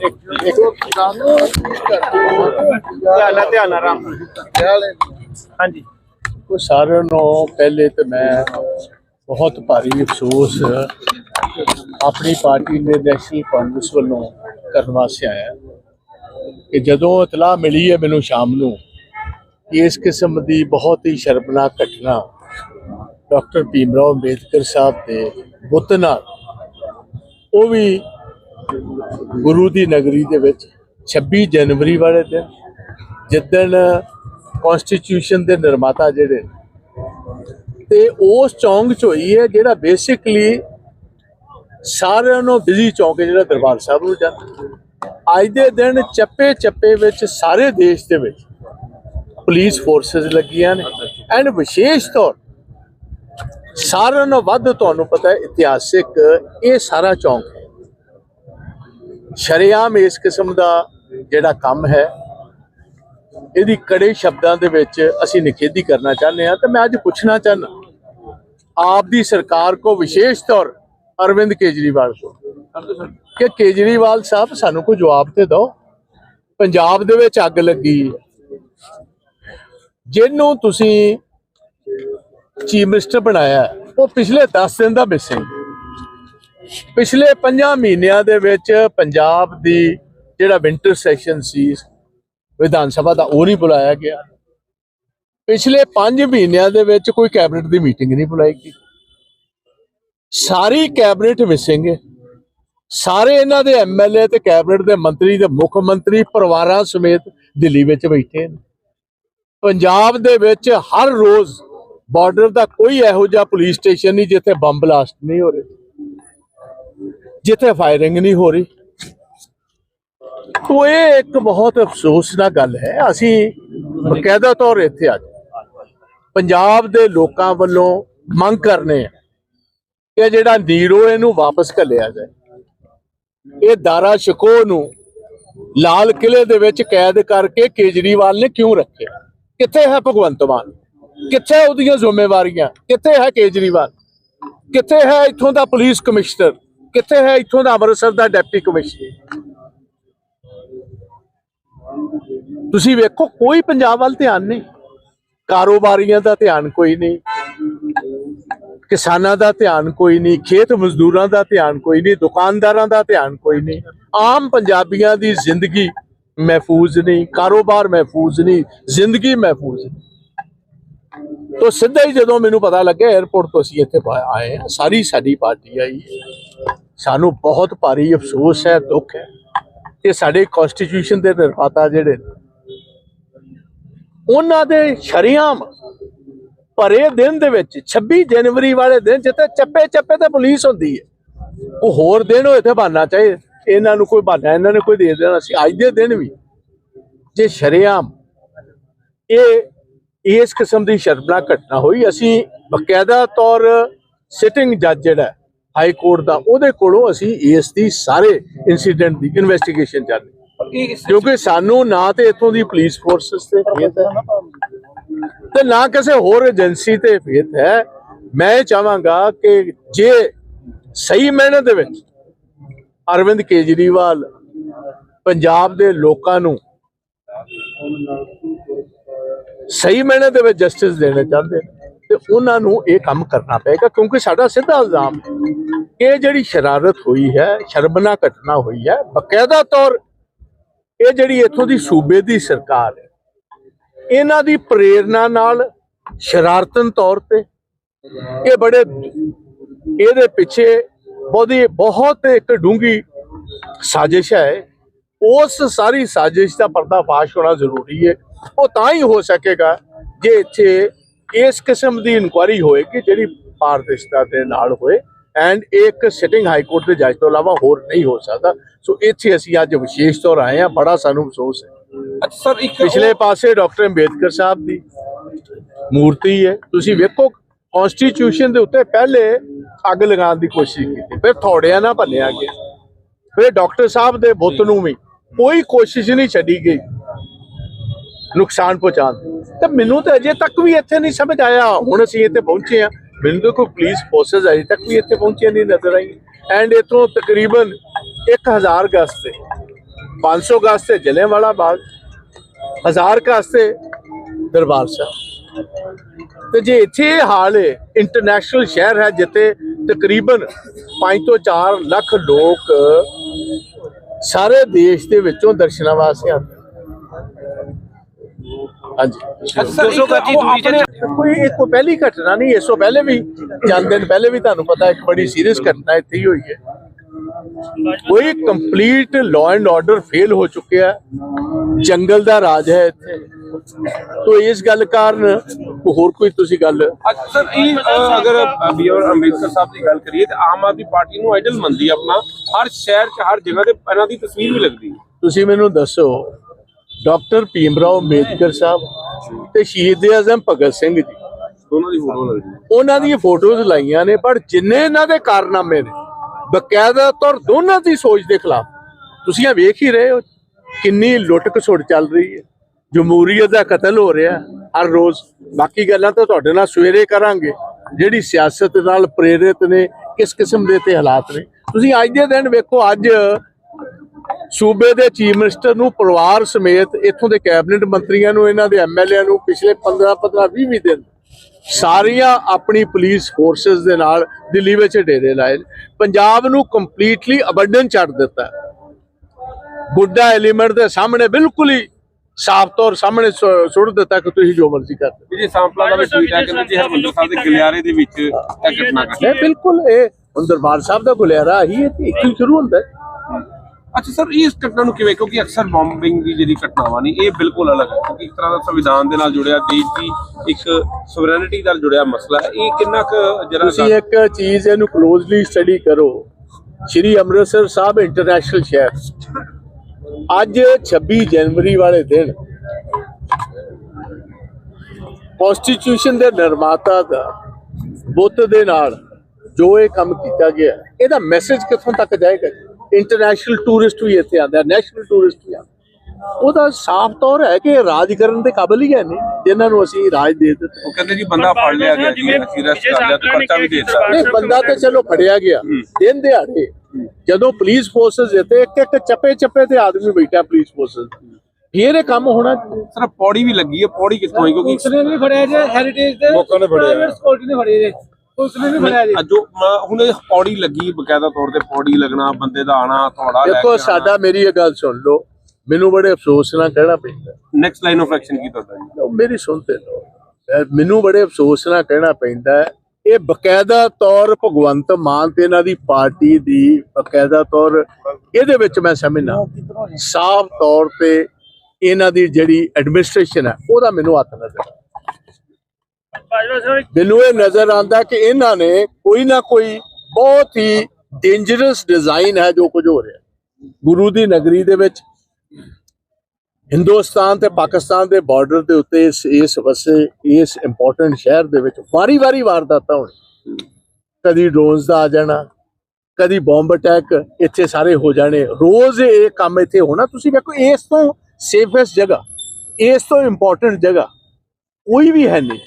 ਧਿਆਨ ਨਾਲ ਧਿਆਨ ਨਾਲ ਰਾਮ ਹਾਂਜੀ। ਉਹ ਸਾਰਿਆਂ ਨੂੰ ਪਹਿਲੇ ਤੇ ਮੈਂ ਬਹੁਤ ਭਾਰੀ ਅਫਸੋਸ ਆਪਣੀ ਪਾਰਟੀ ਦੇ ਨੈਸ਼ਨਲ ਕਾਂਗਰਸ ਵੱਲੋਂ ਕਰਨ ਵਾਸਤੇ ਆਇਆ ਕਿ ਜਦੋਂ ਇਤਲਾਹ ਮਿਲੀ ਹੈ ਮੈਨੂੰ ਸ਼ਾਮ ਨੂੰ ਕਿ ਇਸ ਕਿਸਮ ਦੀ ਬਹੁਤ ਹੀ ਸ਼ਰਮਨਾਕ ਘਟਨਾ ਡਾਕਟਰ ਭੀਮ ਰਾਓ ਅੰਬੇਦਕਰ ਸਾਹਿਬ ਦੇ ਬੁੱਤ ਨਾਲ ਉਹ ਵੀ ਗੁਰੂ ਦੀ ਨਗਰੀ ਦੇ ਵਿੱਚ 26 ਜਨਵਰੀ ਵਾਲੇ ਦਿਨ ਜਿੱਦਣ ਕਨਸਟੀਟਿਊਸ਼ਨ ਦੇ ਨਿਰਮਾਤਾ ਜਿਹੜੇ ਨੇ, ਤੇ ਉਸ ਚੌਂਕ ਚ ਹੋਈ ਹੈ ਜਿਹੜਾ ਬੇਸਿਕਲੀ ਸਾਰਿਆਂ ਨੂੰ ਬਿਜ਼ੀ ਚੌਂਕ ਜਿਹੜਾ ਦਰਬਾਰ ਸਾਹਿਬ ਨੂੰ ਜਾਂਦਾ। ਅੱਜ ਦੇ ਦਿਨ ਚੱਪੇ ਚੱਪੇ ਵਿੱਚ ਸਾਰੇ ਦੇਸ਼ ਦੇ ਵਿੱਚ ਪੁਲਿਸ ਫੋਰਸਸ ਲੱਗੀਆਂ ਨੇ। ਐਂਡ ਵਿਸ਼ੇਸ਼ ਤੌਰ ਸਾਰਿਆਂ ਨੂੰ ਵੱਧ ਤੁਹਾਨੂੰ ਪਤਾ ਇਤਿਹਾਸਿਕ ਇਹ ਸਾਰਾ ਚੌਂਕ ਸ਼ਰੇਆਮ ਇਸ ਕਿਸਮ ਦਾ ਜਿਹੜਾ ਕੰਮ ਹੈ, ਇਹਦੀ ਕੜੇ ਸ਼ਬਦਾਂ ਦੇ ਵਿੱਚ ਅਸੀਂ ਨਿਖੇਧੀ ਕਰਨਾ ਚਾਹੁੰਦੇ ਹਾਂ ਤੇ ਮੈਂ ਅੱਜ ਪੁੱਛਣਾ ਚਾਹੁੰਦਾ, ਆਪ ਦੀ ਸਰਕਾਰ ਕੋ ਵਿਸ਼ੇਸ਼ ਤੌਰ ਅਰਵਿੰਦ ਕੇਜਰੀਵਾਲ ਕੋ? ਕਿ ਕੇਜਰੀਵਾਲ ਸਾਹਿਬ ਸਾਨੂੰ ਕੋਈ ਜਵਾਬ ਤੇ ਦਿਓ। ਪੰਜਾਬ ਦੇ ਵਿੱਚ ਅੱਗ ਲੱਗੀ ਜਿਹਨੂੰ ਤੁਸੀਂ ਚੀਫ ਮਿਨਿਸਟਰ ਬਣਾਇਆ, ਉਹ ਪਿਛਲੇ 10 ਦਿਨ ਦਾ ਮਿਸਿੰਗ। ਪਿਛਲੇ 5 ਮਹੀਨਿਆਂ ਦੇ ਵਿੱਚ ਪੰਜਾਬ ਦੀ ਜਿਹੜਾ ਵਿੰਟਰ ਸੈਸ਼ਨ ਸੀ, ਵਿਧਾਨ ਸਭਾ ਦਾ, ਉਹ ਨਹੀਂ ਬੁਲਾਇਆ ਗਿਆ। ਪਿਛਲੇ 5 ਮਹੀਨਿਆਂ ਦੇ ਵਿੱਚ ਕੋਈ ਕੈਬਨਿਟ ਦੀ ਮੀਟਿੰਗ ਨਹੀਂ ਬੁਲਾਈ ਗਈ। ਸਾਰੀ ਕੈਬਨਿਟ ਮਿਸਿੰਗ ਹੈ ਸਾਰੇ ਇਹਨਾਂ ਦੇ ਐਮਐਲਏ ਤੇ ਕੈਬਨਿਟ ਦੇ ਮੰਤਰੀ ਤੇ ਮੁੱਖ ਮੰਤਰੀ ਪਰਿਵਾਰਾਂ ਸਮੇਤ ਦਿੱਲੀ ਵਿੱਚ ਬੈਠੇ ਨੇ। ਪੰਜਾਬ ਦੇ ਵਿੱਚ ਹਰ ਰੋਜ਼ ਬਾਰਡਰ ਦਾ ਕੋਈ ਇਹੋ ਜਿਹਾ ਪੁਲਿਸ ਸਟੇਸ਼ਨ ਨਹੀਂ ਜਿੱਥੇ ਬੰਬ ਬਲਾਸਟ ਨਹੀਂ ਹੋ ਰਹੇ। ਜਿੱਥੇ ਫਾਇਰਿੰਗ ਨਹੀਂ ਹੋ ਰਹੀ। ਤੋ ਇੱਕ ਬਹੁਤ ਅਫਸੋਸ ਅਫਸੋਸਨਾਕ ਗੱਲ ਹੈ। ਅਸੀਂ ਬਕਾਇਦਾ ਤੌਰ ਇੱਥੇ ਅੱਜ ਪੰਜਾਬ ਦੇ ਲੋਕਾਂ ਵੱਲੋਂ ਮੰਗ ਕਰਨੇ ਆ ਕਿ ਜਿਹੜਾ ਨੀਰੋ ਇਹਨੂੰ ਵਾਪਸ ਘੱਲਿਆ ਜਾਏ। ਇਹ ਦਾਰਾ ਸ਼ਿਕੋ ਨੂੰ ਲਾਲ ਕਿਲੇ ਦੇ ਵਿੱਚ ਕੈਦ ਕਰਕੇ ਕੇਜਰੀਵਾਲ ਨੇ ਕਿਉਂ ਰੱਖਿਆ? ਕਿੱਥੇ ਹੈ ਭਗਵੰਤ ਮਾਨ? ਕਿੱਥੇ ਉਹਦੀਆਂ ਜ਼ਿੰਮੇਵਾਰੀਆਂ? ਕਿੱਥੇ ਹੈ ਕੇਜਰੀਵਾਲ? ਕਿੱਥੇ ਹੈ ਇੱਥੋਂ ਦਾ ਪੁਲਿਸ ਕਮਿਸ਼ਨਰ? ਕਿੱਥੇ ਹੈ ਇੱਥੋਂ ਦਾ ਅੰਮ੍ਰਿਤਸਰ ਦਾ ਡਿਪਟੀ ਕਮਿਸ਼ਨਰ? ਤੁਸੀਂ ਵੇਖੋ, ਕੋਈ ਪੰਜਾਬ ਵੱਲ ਧਿਆਨ ਨਹੀਂ। ਕਾਰੋਬਾਰੀਆਂ ਦਾ ਧਿਆਨ ਕੋਈ ਨਹੀਂ। ਕਿਸਾਨਾਂ ਦਾ ਧਿਆਨ ਕੋਈ ਨਹੀਂ। ਖੇਤ ਮਜ਼ਦੂਰਾਂ ਦਾ ਧਿਆਨ ਕੋਈ ਨਹੀਂ। ਦੁਕਾਨਦਾਰਾਂ ਦਾ ਧਿਆਨ ਕੋਈ ਨਹੀਂ। ਆਮ ਪੰਜਾਬੀਆਂ ਦੀ ਜ਼ਿੰਦਗੀ ਮਹਿਫੂਜ਼ ਨਹੀਂ। ਕਾਰੋਬਾਰ ਮਹਿਫੂਜ਼ ਨਹੀਂ। ਜ਼ਿੰਦਗੀ ਮਹਿਫੂਜ਼ ਨਹੀਂ। ਤੋ ਸਿੱਧਾ ਹੀ ਜਦੋਂ ਮੈਨੂੰ ਪਤਾ ਲੱਗਿਆ 에어ਪੋਰਟ ਤੋਂ ਅਸੀਂ ਇੱਥੇ ਆਏ ਆ ਸਾਰੀ ਸਾਡੀ ਪਾਰਟੀ ਆਈ। ਹੈ। ਸਾਨੂੰ ਬਹੁਤ ਭਾਰੀ ਅਫਸੋਸ ਹੈ ਦੁੱਖ ਹੈ ਕਿ ਸਾਡੇ ਕਨਸਟੀਟਿਊਸ਼ਨ ਦੇ ਨਿਰਮਾਤਾ ਜਿਹੜੇ ਨੇ, ਉਹਨਾਂ ਦੇ ਸ਼ਰੀਆਮ ਭਰੇ ਦਿਨ ਦੇ ਵਿੱਚ 26 ਜਨਵਰੀ ਵਾਲੇ ਦਿਨ ਜਿੱਥੇ ਚੱਪੇ ਚੱਪੇ ਤੇ ਪੁਲਿਸ ਹੁੰਦੀ ਹੈ ਉਹ ਹੋਰ ਦਿਨ ਹੋਏ ਤੇ ਬਹਾਨਾ ਚਾਹੀਏ ਇਹਨਾਂ ਨੂੰ ਕੋਈ ਬਹਾਨਾ ਇਹਨਾਂ ਨੇ ਕੋਈ ਦੇ ਦੇਣਾ ਸੀ। ਅੱਜ ਦੇ ਦਿਨ ਵੀ ਜੇ ਸ਼ਰੀਆਮ ਇਹ ਇਸ ਕਿਸਮ ਦੀ ਸ਼ਰਮਨਾਕ ਘਟਨਾ ਹੋਈ ਅਸੀਂ ਬਕਾਇਦਾ ਤੌਰ ਸਿਟਿੰਗ ਜੱਜ ਜਿਹੜਾ ਹਾਈ ਕੋਰਟ ਦਾ ਉਹਦੇ ਕੋਲੋਂ ਅਸੀਂ ਇਸ ਦੀ ਸਾਰੇ ਇਨਸੀਡੈਂਟ ਦੀ ਇਨਵੈਸਟੀਗੇਸ਼ਨ ਚਾਹਦੇ ਕਿਉਂਕਿ ਸਾਨੂੰ ਨਾ ਤੇ ਇੱਥੋਂ ਦੀ ਪੁਲਿਸ ਫੋਰਸਸ ਤੇ ਫੇਥ ਹੈ ਤੇ ਨਾ ਕਿਸੇ ਹੋਰ ਏਜੰਸੀ ਤੇ ਫੇਥ ਹੈ। ਮੈਂ ਚਾਹਾਂਗਾ ਕਿ ਜੇ ਸਹੀ ਮੈਨੇ ਦੇ ਵਿੱਚ ਅਰਵਿੰਦ ਕੇਜਰੀਵਾਲ ਪੰਜਾਬ ਦੇ ਲੋਕਾਂ ਨੂੰ ਸਹੀ ਮੈਨੇ ਦੇ ਵਿੱਚ ਜਸਟਿਸ ਦੇਣਾ ਚਾਹੁੰਦੇ ਨੇ ਉਹਨਾਂ ਨੂੰ ਇਹ ਕੰਮ ਕਰਨਾ ਪਏਗਾ, ਕਿਉਂਕਿ ਸਾਡਾ ਸਿੱਧਾ ਇਲਜ਼ਾਮ ਹੈ ਕਿ ਇਹ ਜਿਹੜੀ ਸ਼ਰਾਰਤ ਹੋਈ ਹੈ, ਸ਼ਰਮਨਾਕ ਘਟਨਾ ਹੋਈ ਹੈ, ਬਕਾਇਦਾ ਤੌਰ ਇਹ ਜਿਹੜੀ ਇੱਥੋਂ ਦੀ ਸੂਬੇ ਦੀ ਸਰਕਾਰ ਹੈ, ਇਹਨਾਂ ਦੀ ਪ੍ਰੇਰਣਾ ਨਾਲ ਸ਼ਰਾਰਤਨ ਤੌਰ ਤੇ ਇਹ ਬੜੇ ਇਹਦੇ ਪਿੱਛੇ ਬਹੁਤੀ, ਬਹੁਤ ਇੱਕ ਡੂੰਗੀ ਸਾਜ਼ਿਸ਼ ਹੈ। ਉਸ ਸਾਰੀ ਸਾਜ਼ਿਸ਼ ਦਾ ਪਰਦਾਫਾਸ਼ ਹੋਣਾ ਜ਼ਰੂਰੀ ਹੈ। ਉਹ ਤਾਂ ਹੀ ਹੋ ਸਕੇਗਾ ਜੇ ਇੱਥੇ ਇਸ ਕਿਸਮ ਦੀ ਇਨਕੁਆਇਰੀ ਹੋਏਗੀ ਜਿਹੜੀ ਪਾਰਦਰਸ਼ਤਾ ਦੇ ਨਾਲ ਹੋਏ ਐਂਡ ਇੱਕ ਸਿਟਿੰਗ ਹਾਈ ਕੋਰਟ ਦੇ ਜੱਜ ਤੋਂ ਇਲਾਵਾ ਹੋਰ ਨਹੀਂ ਹੋ ਸਕਦਾ। ਸੋ ਇੱਥੇ ਅਸੀਂ ਅੱਜ ਵਿਸ਼ੇਸ਼ ਤੌਰ ਆਏ ਹਾਂ ਬੜਾ ਸਾਨੂੰ ਅਫਸੋਸ ਹੈ। ਅੱਛਾ ਸਰ ਇੱਕ ਪਿਛਲੇ ਪਾਸੇ ਡਾਕਟਰ ਅੰਬੇਦਕਰ ਸਾਹਿਬ ਦੀ ਮੂਰਤੀ ਹੈ। ਤੁਸੀਂ ਵੇਖੋ ਕਨਸਟੀਟਿਊਸ਼ਨ ਦੇ ਉੱਤੇ ਪਹਿਲੇ ਅੱਗ ਲਗਾਉਣ ਦੀ ਕੋਸ਼ਿਸ਼ ਕੀਤੀ। ਫਿਰ ਥੋੜਿਆਂ ਨਾਲ ਭੰਨਿਆ ਗਿਆ। ਫਿਰ ਡਾਕਟਰ ਸਾਹਿਬ ਦੇ ਬੁੱਤ ਨੂੰ ਵੀ ਕੋਈ ਕੋਸ਼ਿਸ਼ ਨਹੀਂ ਛੱਡੀ ਗਈ। ਨੁਕਸਾਨ ਪਹੁੰਚਾਉਣ ਦੀ। ਤੇ ਮੈਨੂੰ ਤਾਂ ਅਜੇ ਤੱਕ ਵੀ ਇੱਥੇ ਨਹੀਂ ਸਮਝ ਆਇਆ। ਹੁਣ ਅਸੀਂ ਇੱਥੇ ਪਹੁੰਚੇ ਆ ਮੈਨੂੰ ਤਾਂ ਕੋਈ ਪੁਲਿਸ ਫੋਰਸਸ ਅਜੇ ਤੱਕ ਵੀ ਇੱਥੇ ਪਹੁੰਚੀਆਂ ਨਹੀਂ ਨਜ਼ਰ ਆਈ ਐਂਡ ਇਥੋਂ ਤਕਰੀਬਨ 1000 ਗਜ਼ ਤੇ 500 ਗਜ਼ ਤੇ ਜਲਿਆਂਵਾਲਾ ਬਾਗ, ਹਜ਼ਾਰ ਗਜ਼ ਤੇ ਦਰਬਾਰ ਸਾਹਿਬ। ਤੇ ਜੇ ਇੱਥੇ ਇਹ ਹਾਲ ਹੈ ਇੰਟਰਨੈਸ਼ਨਲ ਸ਼ਹਿਰ ਹੈ ਜਿੱਥੇ ਤਕਰੀਬਨ 5 ਤੋਂ 4 ਲੱਖ ਲੋਕ ਸਾਰੇ ਦੇਸ਼ ਦੇ ਵਿੱਚੋਂ ਦਰਸ਼ਨਾਂ ਵਾਸਤੇ ਆਉਂਦੇ ਹਾਂਜੀ। ਕੋਈ ਇਹ ਕੋਈ ਪਹਿਲੀ ਘਟਨਾ ਨਹੀਂ ਇਸ ਤੋਂ ਪਹਿਲੇ ਵੀ ਚੰਦ ਦਿਨ ਪਹਿਲੇ ਵੀ ਤੁਹਾਨੂੰ ਪਤਾ ਇੱਕ ਬੜੀ ਸੀਰੀਅਸ ਘਟਨਾ ਇੱਥੇ ਹੀ ਹੋਈ ਹੈ। ਕੋਈ complete law and order fail ਹੋ ਚੁੱਕਿਆ ਜੰਗਲ ਦਾ ਰਾਜ ਹੈ ਇੱਥੇ। ਤੋ ਇਸ ਗੱਲ ਕਾਰਨ ਹੋਰ ਕੋਈ ਤੁਸੀਂ ਗੱਲ ਸਰ ਇਹ ਅ, ਅਗਰ ਬੀਆਰ ਅੰਬੇਦਕਰ ਸਾਹਿਬ ਦੀ ਗੱਲ ਕਰੀਏ ਤਾਂ ਆਮ ਆਦਮੀ ਪਾਰਟੀ ਨੂੰ ਆਈਡਲ ਮੰਨਦੀ ਹੈ ਆਪਣਾ। ਹਰ ਸ਼ਹਿਰ 'ਚ ਹਰ ਜਗ੍ਹਾ ਤੇ ਇਹਨਾਂ ਦੀ ਤਸਵੀਰ ਵੀ ਲੱਗਦੀ ਤੁਸੀਂ ਮੈਨੂੰ ਦੱਸੋ ਡਾਕਟਰ ਭੀਮਰਾਓ ਅੰਬੇਦਕਰ ਸਾਹਿਬ ਤੇ ਸ਼ਹੀਦ ਆਜ਼ਮ ਭਗਤ ਸਿੰਘ ਜੀ। ਦੋਨਾਂ ਦੀ ਫੋਟੋ ਲੱਗਦੀ ਉਹਨਾਂ ਦੀਆਂ ਫੋਟੋਜ਼ ਲਾਈਆਂ ਨੇ ਪਰ ਜਿੰਨੇ ਇਹਨਾਂ ਦੇ ਕਾਰਨਾਮੇ ਨੇ ਬਕਾਇਦਾ ਤੌਰ ਦੋਨਾਂ ਦੀ ਸੋਚ ਦੇ ਖਿਲਾਫ ਤੁਸੀਂ ਇਹ ਵੇਖ ਹੀ ਰਹੇ ਹੋ ਕਿੰਨੀ ਲੁੱਟ ਖਸੁੱਟ ਚੱਲ ਰਹੀ ਹੈ। ਜਮਹੂਰੀਅਤ ਦਾ ਕਤਲ ਹੋ ਰਿਹਾ ਹਰ ਰੋਜ਼। ਬਾਕੀ ਗੱਲਾਂ ਤਾਂ ਤੁਹਾਡੇ ਨਾਲ ਸਵੇਰੇ ਕਰਾਂਗੇ। ਜਿਹੜੀ ਸਿਆਸਤ ਨਾਲ ਪ੍ਰੇਰਿਤ ਨੇ ਕਿਸ ਕਿਸਮ ਦੇ ਤੇ ਹਾਲਾਤ ਨੇ। ਤੁਸੀਂ ਅੱਜ ਦੇ ਦਿਨ ਵੇਖੋ ਅੱਜ ਸੂਬੇ ਦੇ ਚੀਫ ਮਿਨਿਸਟਰ ਨੂੰ ਪਰਿਵਾਰ ਸਮੇਤ ਇੱਥੋਂ ਦੇ ਕੈਬਨਿਟ ਮੰਤਰੀਆਂ ਨੂੰ ਇਹਨਾਂ ਦੇ ਐਮਐਲਏ ਨੂੰ ਪਿਛਲੇ 15 15 20 20 ਦਿਨ ਸਾਰੀਆਂ ਆਪਣੀ ਪੁਲਿਸ ਫੋਰਸਸ ਦੇ ਨਾਲ ਦਿੱਲੀ ਵਿੱਚ ਡੇਰੇ ਲਾਏ। ਪੰਜਾਬ ਨੂੰ ਕੰਪਲੀਟਲੀ ਅਬੰਡਨ ਛੱਡ ਦਿੱਤਾ। ਬੁੱਢਾ ਐਲੀਮੈਂਟ ਦੇ ਸਾਹਮਣੇ ਬਿਲਕੁਲ ਹੀ ਸਾਫ਼ ਤੌਰ ਸਾਹਮਣੇ ਸੁੱਟ ਦਿੱਤਾ ਕਿ ਤੁਸੀਂ ਜੋ ਮਰਜ਼ੀ ਕਰ ਵਿਜੇ ਸਾਂਪਲਾ ਦਾ ਵੀ ਟਵੀਟ ਹੈ ਕਿ ਜੀ ਹਰਮੰਦਰ ਸਾਹਿਬ ਦੇ ਗਲਿਆਰੇ ਦੇ ਵਿੱਚ ਇਹ ਘਟਨਾ ਘਟੀ ਬਿਲਕੁਲ ਇਹ ਹੁਣ ਦਰਬਾਰ ਸਾਹਿਬ ਦਾ ਗੁਲਿਆਰਾ ਹੀ ਇੱਥੇ ਸ਼ੁਰੂ ਹੁੰਦਾ ਹੈ ਅੱਛਾ ਸਰ ਇਸ ਘਟਨਾ ਨੂੰ ਕਿਵੇਂ? ਕਿਉਂਕਿ ਅਕਸਰ ਬੰਬਿੰਗ ਦੀ ਜਿਹੜੀ ਘਟਨਾਵਾਂ ਨੇ ਇਹ ਬਿਲਕੁਲ ਅਲੱਗ ਹੈ। ਕਿਉਂਕਿ ਇੱਕ ਤਰ੍ਹਾਂ ਦਾ ਸੰਵਿਧਾਨ ਦੇ ਨਾਲ ਜੁੜਿਆ ਦੇਸ਼ ਦੀ ਇੱਕ ਸੋਵਰੈਨਿਟੀ ਨਾਲ ਜੁੜਿਆ ਮਸਲਾ ਹੈ। ਇਹ ਕਿੰਨਾ ਕੁ ਜਿਹੜਾ ਤੁਸੀਂ ਇੱਕ ਚੀਜ਼ ਇਹਨੂੰ ਕਲੋਜ਼ਲੀ ਸਟੱਡੀ ਕਰੋ। ਸ਼੍ਰੀ ਅੰਮ੍ਰਿਤਸਰ ਸਾਹਿਬ ਇੰਟਰਨੈਸ਼ਨਲ ਸ਼ਹਿਰ। ਅੱਜ 26 ਜਨਵਰੀ ਵਾਲੇ ਦਿਨ ਕਨਸਟੀਟਿਊਸ਼ਨ ਦੇ ਨਿਰਮਾਤਾ ਦਾ ਬੁੱਤ ਦੇ ਨਾਲ ਜੋ ਇਹ ਕੰਮ ਕੀਤਾ ਗਿਆ ਇਹਦਾ ਮੈਸੇਜ ਕਿੱਥੋਂ ਤੱਕ ਜਾਏਗਾ ਇੰਟਰਨੈਸ਼ਨਲ ਟੂਰਿਸਟ ਵੀ ਇੱਥੇ ਆਉਂਦਾ ਨੈਸ਼ਨਲ ਟੂਰਿਸਟ ਵੀ ਆਉਂਦਾ ਉਹਦਾ ਸਾਫ਼ ਤੌਰ ਹੈ ਕਿ ਰਾਜ ਕਰਨ ਦੇ ਕਾਬਿਲ ਹੀ ਹੈ ਨਹੀਂ ਜਿਨ੍ਹਾਂ ਨੂੰ ਅਸੀਂ ਰਾਜ ਦੇ ਦਿੱਤਾ। ਉਹ ਕਹਿੰਦੇ ਜੀ ਬੰਦਾ ਫੜ ਲਿਆ ਗਿਆ ਜੀ ਅਸੀਂ ਰੈਸਟ ਕਰ ਲਿਆ ਤੇ ਪਰਚਾ ਵੀ ਦੇ ਦਿੱਤਾ। ਨਹੀਂ ਬੰਦਾ ਤੇ ਚਲੋ ਫੜਿਆ ਗਿਆ। ਦਿਨ ਦਿਹਾੜੇ ਜਦੋਂ ਪੁਲਿਸ ਫੋਰਸਸ ਇੱਥੇ ਇੱਕ ਇੱਕ ਚੱਪੇ ਚੱਪੇ ਤੇ ਆਦਮੀ ਬੈਠਾ ਪੁਲਿਸ ਫੋਰਸਸ ਫਿਰ ਇਹ ਕੰਮ ਹੋਣਾ। ਸਰ ਪੌੜੀ ਵੀ ਲੱਗੀ ਹੈ ਪੌੜੀ ਕਿੱਥੋਂ ਆਈ ਕਿਉਂਕਿ ਉਸਨੇ ਵੀ ਫੜਿਆ ਜੇ ਹੈਰੀਟੇਜ ਦੇ ਲੋਕਾਂ ਨੇ ਫੜਿਆ। ਪ੍ਰਾਈਵੇਟ ਸਕਿਉਰਟੀ ਨੇ ਫੜਿਆ ਜੇ। ਉਸਨੇ ਵੀ ਫੜਿਆ ਜੇ। ਜੋ ਮ- ਹੁਣ ਇਹ ਪੌੜੀ ਲੱਗੀ ਬਕਾਇਦਾ ਤੌਰ ਤੇ ਪੌੜੀ ਲੱਗਣਾ ਬੰਦੇ ਦਾ ਆਣਾ ਥੋੜਾ ਦੇਖੋ ਸਾਡਾ ਮੇਰੀ ਇਹ ਗੱਲ ਸੁਣ ਲਓ। ਮੈਨੂੰ ਬੜੇ ਅਫਸੋਸ ਨਾਲ ਕਹਿਣਾ ਪੈਂਦਾ। ਨੈਕਸਟ ਲਾਈਨ ਆਫ ਐਕਸ਼ਨ ਕੀ ਤੁਹਾਡਾ ਜੀ? ਉਹ ਮੇਰੀ ਸੁਣਤੇ ਲਓ। ਅਹ ਮੈਨੂੰ ਬੜੇ ਅਫਸੋਸ ਨਾਲ ਕਹਿਣਾ ਪੈਂਦਾ ਹੈ, ਇਹ ਬਕਾਇਦਾ ਤੌਰ ਭਗਵੰਤ ਮਾਨ ਤੇ ਇਹਨਾਂ ਦੀ ਪਾਰਟੀ ਦੀ ਬਕਾਇਦਾ ਤੌਰ ਇਹਦੇ ਵਿੱਚ ਮੈਂ ਸਮਝਣਾ ਸਾਫ਼ ਤੌਰ ਤੇ ਇਹਨਾਂ ਦੀ ਜਿਹੜੀ ਐਡਮਿਨਿਸਟ੍ਰੇਸ਼ਨ ਹੈ ਉਹਦਾ ਮੈਨੂੰ ਹੱਥ ਨਜ਼ਰ ਆਉਂਦਾ। ਮੈਨੂੰ ਇਹ ਨਜ਼ਰ ਆਉਂਦਾ ਕਿ ਇਹਨਾਂ ਨੇ ਕੋਈ ਨਾ ਕੋਈ ਬਹੁਤ ਹੀ ਡੇਂਜਰਸ ਡਿਜ਼ਾਈਨ ਹੈ ਜੋ ਕੁਝ ਹੋ ਰਿਹਾ ਗੁਰੂ ਦੀ ਨਗਰੀ ਦੇ ਵਿੱਚ, ਹਿੰਦੁਸਤਾਨ ਤੇ ਪਾਕਿਸਤਾਨ ਦੇ ਬਾਰਡਰ ਦੇ ਉੱਤੇ ਇਸ ਇਸ ਵਸੇ, ਇਸ ਇੰਪੋਰਟੈਂਟ ਸ਼ਹਿਰ ਦੇ ਵਿੱਚ ਵਾਰੀ-ਵਾਰੀ ਵਾਰਦਾਤਾਂ ਹੋਣ ਕਦੀ ਡਰੋਨਸ ਦਾ ਆ ਜਾਣਾ, ਕਦੀ ਬੰਬ ਅਟੈਕ ਇੱਥੇ ਸਾਰੇ ਹੋ ਜਾਣੇ। ਰੋਜ਼ ਇਹ ਕੰਮ ਇੱਥੇ ਹੋਣਾ। ਤੁਸੀਂ ਵੇਖੋ, ਇਸ ਤੋਂ ਸੇਫੈਸਟ ਜਗ੍ਹਾ, ਇਸ ਤੋਂ ਇੰਪੋਰਟੈਂਟ ਜਗ੍ਹਾ ਕੋਈ ਵੀ ਹੈ ਨਹੀਂ।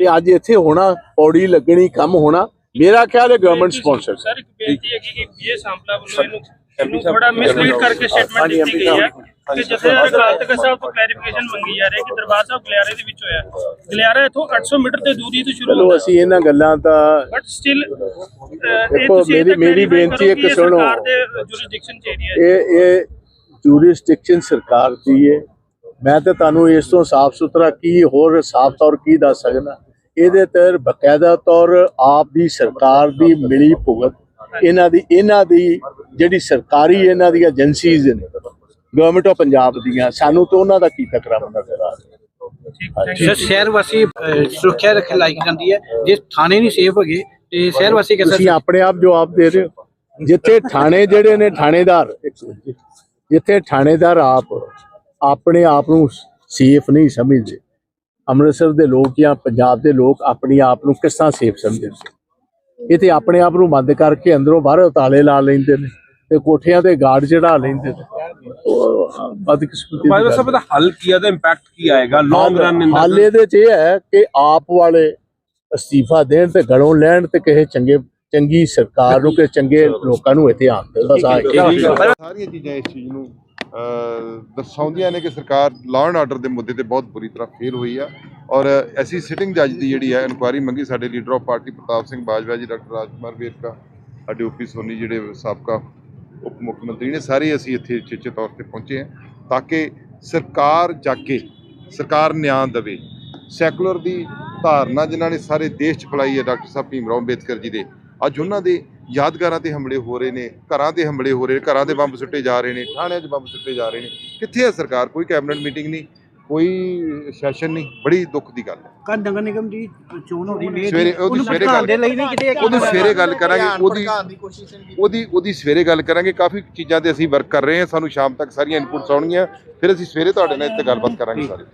ਤੇ ਅੱਜ ਇੱਥੇ ਹੋਣਾ ਪੌੜੀ ਲੱਗਣੀ ਕੰਮ ਹੋਣਾ ਮੇਰਾ ਖਿਆਲ ਹੈ ਗਵਰਨਮੈਂਟ ਸਪਾਂਸਰ ਸਰ ਇੱਕ ਬੇਨਤੀ ਹੈ ਕਿ ਇਹ ਸਾਂਪਲਾ ਵੱਲੋਂ ਇਹਨੂੰ MP ਇਹਨੂੰ ਸਾਹਿਬ ਥੋੜਾ ਮਿਸਲੀਡ ਕਰਕੇ ਸਟੇਟਮੈਂਟ ਹਾਂਜੀ, ਦਿੱਤੀ MP ਗਈ ਹੈ ਸਾਹਿਬ। ਕਿ ਜਿੱਥੇ ਅਕਾਲ ਤਖਤ ਸਾਹਿਬ ਤੋਂ ਕਲੈਰੀਫਿਕੇਸ਼ਨ ਮੰਗੀ ਜਾ ਰਹੀ ਹੈ ਕਿ ਦਰਬਾਰ ਸਾਹਿਬ ਗਲਿਆਰੇ ਦੇ ਵਿੱਚ ਹੋਇਆ ਗਲਿਆਰਾ ਇਥੋਂ 800 ਮੀਟਰ ਤੇ ਦੂਰੀ ਤੋਂ ਸ਼ੁਰੂ ਚਲੋ ਹੁੰਦਾ ਅਸੀਂ ਇਹਨਾਂ ਗੱਲਾਂ ਦਾ ਬਟ ਸਟਿਲ ਦੇਖੋ, ਮੇਰੀ- ਮੇਰੀ ਬੇਨਤੀ ਇੱਕ ਸੁਣੋ। ਸਰਕਾਰ ਦੇ ਜੁਰਿਸਡਿਕਸ਼ਨ ਚ ਏਰੀਆ ਹੈ। ਇਹ ਇਹ ਜੂਰਿਸਡਿਕਸ਼ਨ ਸਰਕਾਰ ਦੀ ਹੈ। ਮੈਂ ਤਾਂ ਤੁਹਾਨੂੰ ਇਸ ਤੋਂ ਸਾਫ਼ ਸੁਥਰਾ ਕੀ ਹੋਰ ਸਾਫ਼ ਤੌਰ ਕੀ ਦੱਸ ਸਕਦਾ? ਇਹਦੇ ਤੇ ਬਕਾਇਦਾ ਤੌਰ ਆਪ ਦੀ ਸਰਕਾਰ ਦੀ ਮਿਲੀ ਭੁਗਤ ਇਹਨਾਂ ਦੀ ਇਹਨਾਂ ਦੀ ਜਿਹੜੀ ਸਰਕਾਰੀ ਇਹਨਾਂ ਦੀਆਂ ਏਜੰਸੀਜ਼ ਨੇ ਗਵਰਨਮੈਂਟ ਆਫ ਪੰਜਾਬ ਦੀਆਂ ਸਾਨੂੰ ਤਾਂ ਉਹਨਾਂ ਦਾ ਕੀ ਆ ਰਿਹਾ ਸਰ ਸ਼ਹਿਰ ਵਾਸੀ ਸੁਰੱਖਿਆ ਰੱਖ ਲਾਈ ਜਾਂਦੀ ਹੈ। ਜੇ ਥਾਣੇ ਨਹੀਂ ਸੇਫ ਹੈਗੇ ਤੇ ਸ਼ਹਿਰ ਵਾਸੀ ਤੁਸੀਂ ਕਿਵੇਂ ਆਪਣੇ ਆਪ ਜਵਾਬ ਦੇ ਰਹੇ ਹੋ। ਜਿੱਥੇ ਥਾਣੇ ਜਿਹੜੇ ਨੇ ਥਾਣੇਦਾਰ ਜਿੱਥੇ ਥਾਣੇਦਾਰ ਆਪ ਆਪਣੇ ਆਪ ਨੂੰ ਸੇਫ ਨਹੀਂ ਸਮਝਦੇ ਅੰਮ੍ਰਿਤਸਰ ਦੇ ਲੋਕ ਜਾਂ ਪੰਜਾਬ ਦੇ ਲੋਕ ਆਪਣੀ ਆਪ ਨੂੰ ਕਿਸ ਤਰ੍ਹਾਂ ਸੇਫ ਸਮਝਦੇ ਨੇ? ਇਹ ਤੇ ਆਪਣੇ ਆਪ ਨੂੰ ਬੰਦ ਕਰਕੇ ਅੰਦਰੋਂ ਬਾਹਰ ਤਾਲੇ ਲਾ ਲੈਂਦੇ ਨੇ ਤੇ ਕੋਠਿਆਂ ਤੇ ਗਾਰਡ ਚੜਾ ਲੈਂਦੇ ਨੇ। ਬਦਕਿਸਮਤੀ ਗੱਲ ਸਾਹਿਬ ਦਾ ਹੱਲ ਕੀ ਹੈ? ਦਾ ਇੰਪੈਕਟ ਕੀ ਆਏਗਾ? ਲੌਂਗ ਰਨ ਇਨ ਹਾਲ ਇਹਦੇ ਚ ਇਹ ਹੈ ਕਿ ਆਪ ਵਾਲੇ ਅਸਤੀਫਾ ਦੇਣ ਤੇ ਗਲੋਂ ਲੈਣ ਤੇ ਕਿਸੇ ਚੰਗੇ ਚੰਗੀ ਸਰਕਾਰ ਨੂੰ ਕਿਸੇ ਚੰਗੇ ਲੋਕਾਂ ਨੂੰ ਇੱਥੇ ਆਉਣ ਦੇ ਬਸ ਆ। ਸਾਰੀਆਂ ਚੀਜ਼ਾਂ ਇਸ ਚੀਜ਼ ਨੂੰ ਦਰਸਾਉਂਦੀਆਂ ਨੇ ਕਿ ਸਰਕਾਰ ਲਾਅ ਐਂਡ ਆਰਡਰ ਦੇ ਮੁੱਦੇ ਤੇ ਬਹੁਤ ਬੁਰੀ ਤਰ੍ਹਾਂ ਫੇਲ ਹੋਈ ਆ। ਔਰ ਅਸੀਂ ਸਿਟਿੰਗ ਜੱਜ ਦੀ ਜਿਹੜੀ ਹੈ ਇਨਕੁਆਇਰੀ ਮੰਗੀ ਸਾਡੇ leader of party Pratap Singh Bajwa ji, doctor Rajkumar Verka, ਸਾਡੇ ਓਪੀ ਸੋਨੀ ਜਿਹੜੇ ਸਾਬਕਾ ਉਪ ਮੁੱਖ ਮੰਤਰੀ ਨੇ, ਸਾਰੇ ਅਸੀਂ ਇੱਥੇ ਚੇਚੇ ਤੌਰ ਤੇ ਪਹੁੰਚੇ ਹਾਂ ਤਾਂ ਕਿ ਸਰਕਾਰ ਜਾਗੇ ਸਰਕਾਰ ਨਿਆਂ ਦੇਵੇ। ਸੈਕੂਲਰ ਦੀ ਧਾਰਨਾ ਜਿਨ੍ਹਾਂ ਨੇ ਸਾਰੇ ਦੇਸ਼ 'ਚ ਫੈਲਾਈ ਹੈ, ਡਾਕਟਰ ਸਾਹਿਬ ਭੀਮ ਰਾਓ ਅੰਬੇਦਕਰ ਜੀ ਦੇ, ਅੱਜ ਉਹਨਾਂ ਦੇ ਯਾਦਗਾਰਾਂ ਤੇ ਹਮਲੇ ਹੋ ਰਹੇ ਨੇ ਘਰਾਂ ਤੇ ਹਮਲੇ ਹੋ ਰਹੇ ਨੇ ਘਰਾਂ ਦੇ ਬੰਬ ਸੁੱਟੇ ਜਾ ਰਹੇ ਨੇ ਥਾਣਿਆਂ 'ਚ ਬੰਬ ਸੁੱਟੇ ਜਾ ਰਹੇ ਨੇ। ਕਿੱਥੇ ਹੈ ਸਰਕਾਰ? ਕੋਈ ਕੈਬਨਿਟ ਮੀਟਿੰਗ ਨਹੀਂ ਕੋਈ ਸੈਸ਼ਨ ਨਹੀਂ ਬੜੀ ਦੁੱਖ ਦੀ ਗੱਲ ਹੈ। ਕੱਲ ਨਗਰ ਨਿਗਮ ਦੀ ਚੋਣ ਹੋ ਰਹੀ ਦੀ, ਸਵੇਰੇ- ਉਹਦੀ ਉਹਨੂੰ ਸਵੇਰੇ ਗੱਲ- ਲਈ ਨਹੀਂ ਕਿਤੇ ਉਹਦੀ ਸਵੇਰੇ ਗੱਲ ਕਰਾਂਗੇ ਉਹਦੀ ਉਹਦੀ ਉਹਦੀ ਸਵੇਰੇ ਗੱਲ ਕਰਾਂਗੇ ਕਾਫੀ ਚੀਜ਼ਾਂ ਤੇ ਅਸੀਂ ਵਰਕ ਕਰ ਰਹੇ ਹਾਂ ਸਾਨੂੰ ਸ਼ਾਮ ਤੱਕ ਸਾਰੀਆਂ ਇਨਪੁਟਸ ਆਉਣਗੀਆਂ ਫਿਰ ਅਸੀਂ ਸਵੇਰੇ ਤੁਹਾਡੇ ਨਾਲ ਇੱਥੇ ਗੱਲਬਾਤ ਕਰਾਂਗੇ ਸਾਰੇ।